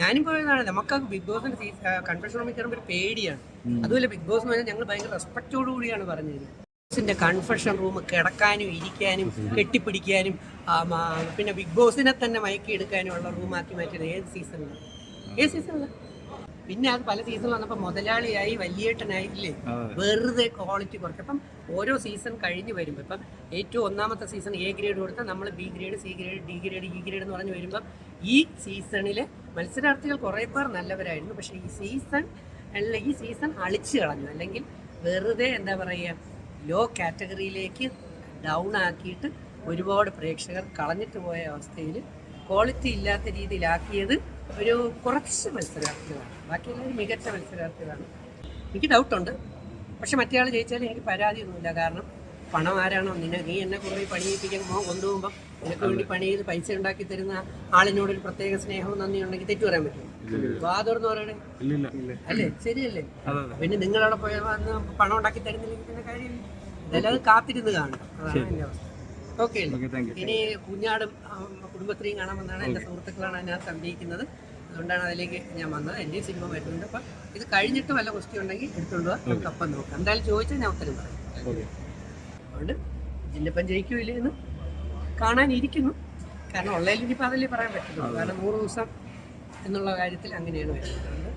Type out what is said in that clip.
ഞാനും പോയതാണ് നമുക്ക് ബിഗ് ബോസിന്റെ കൺഫെഷൻ റൂമിൽ കയറുമ്പോൾ ഒരു പേടിയാണ്. അതുപോലെ ബിഗ് ബോസ് എന്ന് പറഞ്ഞാൽ ഞങ്ങൾ ഭയങ്കര റെസ്പെക്റ്റോടു കൂടിയാണ് പറഞ്ഞത്. ബോസിന്റെ കൺഫെഷൻ റൂം കിടക്കാനും ഇരിക്കാനും കെട്ടിപ്പിടിക്കാനും പിന്നെ ബിഗ് ബോസിനെ തന്നെ മയക്കി എടുക്കാനും ഉള്ള റൂം ആക്കി മാറ്റിയത് ഏത് സീസണിലാണ് ഏത് സീസണിലാണ് പിന്നെ അത് പല സീസൺ വന്നപ്പോൾ മുതലാളിയായി വലിയേട്ടനായില്ലേ? വെറുതെ ക്വാളിറ്റി കുറച്ച്. അപ്പം ഓരോ സീസൺ കഴിഞ്ഞ് വരുമ്പോൾ ഇപ്പം ഏറ്റവും ഒന്നാമത്തെ സീസൺ എ ഗ്രേഡ് കൊടുത്താൽ നമ്മൾ B grade C grade D grade E grade എന്ന് പറഞ്ഞ് വരുമ്പം ഈ സീസണിലെ മത്സരാർത്ഥികൾ കുറേ പേർ നല്ലവരായിരുന്നു. പക്ഷേ ഈ സീസൺ അല്ല ഈ സീസൺ അളിച്ചു കളഞ്ഞു. അല്ലെങ്കിൽ വെറുതെ എന്താ പറയുക ലോ കാറ്റഗറിയിലേക്ക് ഡൗൺ ആക്കിയിട്ട് ഒരുപാട് പ്രേക്ഷകർ കളഞ്ഞിട്ട് പോയ അവസ്ഥയിൽ ക്വാളിറ്റി ഇല്ലാത്ത രീതിയിലാക്കിയത് ഒരു കുറച്ച് മത്സരാർത്ഥികളാണ്. ബാക്കി എല്ലാവരും മികച്ച മത്സരാർത്ഥികളാണ്. എനിക്ക് ഡൗട്ടുണ്ട് പക്ഷെ മറ്റേ ആൾ ജയിച്ചാലും എനിക്ക് പരാതിയൊന്നുമില്ല. കാരണം പണം ആരാണോ? നിന്നെ നീ എന്നെ കൊണ്ടുപോയി മോ കൊണ്ടുപോകുമ്പോൾ നിനക്ക് വേണ്ടി പണി ചെയ്ത് പൈസ ഉണ്ടാക്കി തരുന്ന ആളിനോട് ഒരു പ്രത്യേക സ്നേഹവും നന്ദി ഉണ്ടെങ്കിൽ തെറ്റു പറയാൻ പറ്റും വാദോർന്ന് പറയണേ. അല്ലേ? ശരിയല്ലേ? പിന്നെ നിങ്ങളവിടെ പോയ വന്ന് പണം ഉണ്ടാക്കി തരുന്നില്ലെങ്കിൽ പിന്നെ കാര്യമില്ല. ഇതെല്ലാം അത് കാത്തിരുന്ന് കാണും അതാണ് എന്റെ അവസ്ഥ. ഓക്കെ ഇനി കുഞ്ഞാടും കുടുംബത്തിനെയും കുടുംബത്തെയും കാണാമെന്നാണ് എന്റെ സുഹൃത്തുക്കളാണ് ഞാൻ സംഭവിക്കുന്നത് അതുകൊണ്ടാണ് അതിലേക്ക് ഞാൻ വന്നത്. എന്റെ സിനിമ വരുന്നുണ്ട്. അപ്പം ഇത് കഴിഞ്ഞിട്ട് വല്ല ക്വസ്റ്റ്യൻ ഉണ്ടെങ്കിൽ എടുത്തുകൊണ്ട് അപ്പം നോക്കാം. എന്തായാലും ചോദിച്ചാൽ ഞാൻ ഉത്തരം പറയും. അതുകൊണ്ട് ജില്ലപ്പം ജയിക്കൂലേ എന്ന് കാണാനിരിക്കുന്നു. കാരണം ഉള്ളതിൽ ഇനിയിപ്പോൾ അതല്ലേ പറയാൻ പറ്റുള്ളൂ കാരണം നൂറ് ദിവസം എന്നുള്ള കാര്യത്തിൽ അങ്ങനെയാണ് വരുന്നത്.